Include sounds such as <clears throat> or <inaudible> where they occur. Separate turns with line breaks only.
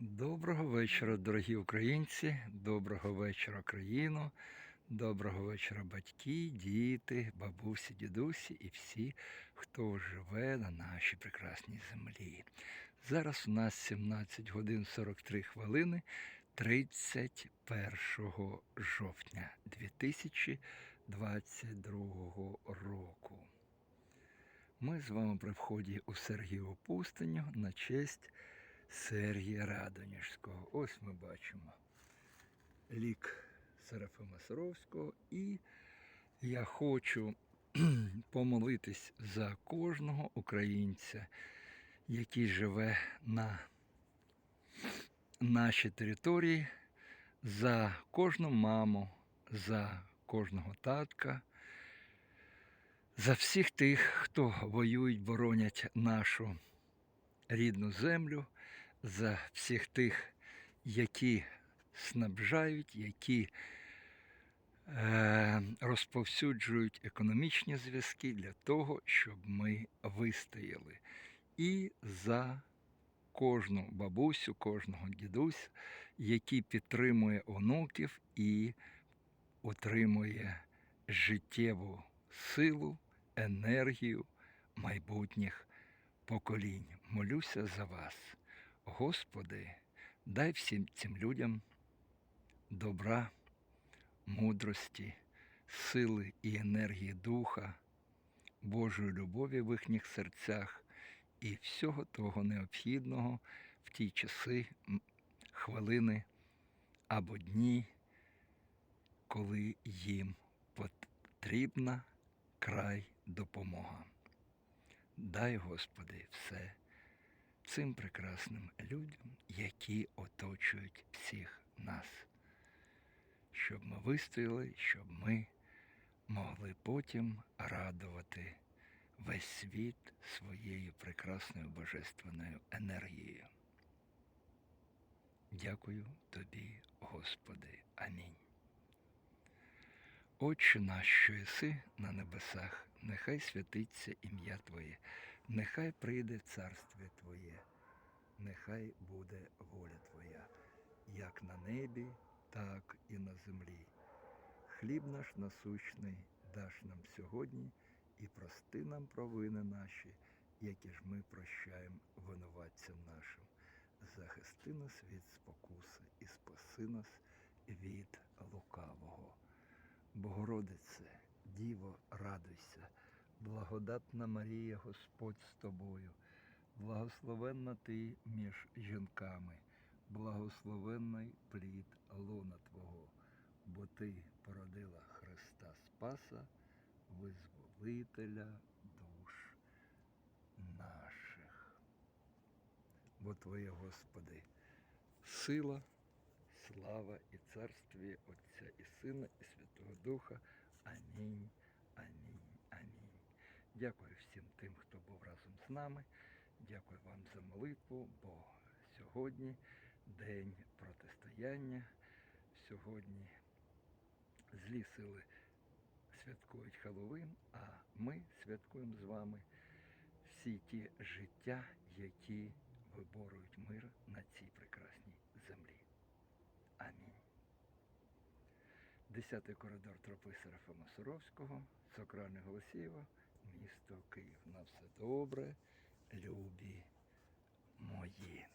Доброго вечора, дорогі українці, доброго вечора, країно, доброго вечора, батьки, діти, бабусі, дідусі і всі, хто живе на нашій прекрасній землі. Зараз у нас 17 годин 43 хвилини 31 жовтня 2022 року. Ми з вами при вході у Сергієву пустиню на честь Сергія Радонежського. Ось ми бачимо лік Серафима Саровського. І я хочу <clears throat> помолитись за кожного українця, який живе на нашій території, за кожну маму, за кожного татка, за всіх тих, хто воюють, боронять нашу рідну землю, за всіх тих, які снабжають, які е, розповсюджують економічні зв'язки для того, щоб ми вистояли. І за кожну бабусю, кожного дідусь, який підтримує онуків і утримує життєву силу, енергію майбутніх поколінь. Молюся за вас. Господи, дай всім цим людям добра, мудрості, сили і енергії духа, Божої любові в їхніх серцях і всього того необхідного в ті часи, хвилини або дні, коли їм потрібна край допомога. Дай, Господи, все цим прекрасним людям, які оточують всіх нас, щоб ми вистояли, щоб ми могли потім радувати весь світ своєю прекрасною божественною енергією. Дякую тобі, Господи. Амінь. Отче наш, що єси на небесах, нехай святиться ім'я Твоє, нехай прийде царство Твоє, нехай буде воля Твоя, як на небі, так і на землі. Хліб наш насущний даш нам сьогодні і прости нам провини наші, які ж ми прощаємо винуватцям нашим. Захисти нас від спокуси і спаси нас від лукавого. Богородице, Діво, радуйся, благодатна Марія, Господь з тобою, благословенна ти між жінками, благословенний плід лона Твого, бо ти породила Христа Спаса, визволителя душ наших. Бо Твоє, Господи, сила, слава і царстві Отця і Сина, і Святого Духа. Амінь, амінь, амінь. Дякую всім тим, хто був разом з нами. Дякую вам за молитву, бо сьогодні день протистояння. Сьогодні злі сили святкують Хеллоуін, а ми святкуємо з вами всі ті життя, які виборюють мир на цій прекрасній 10-й коридор тропи Серафима Суровського, Сокрани Голосієва, місто Київ. На все добре, любі мої.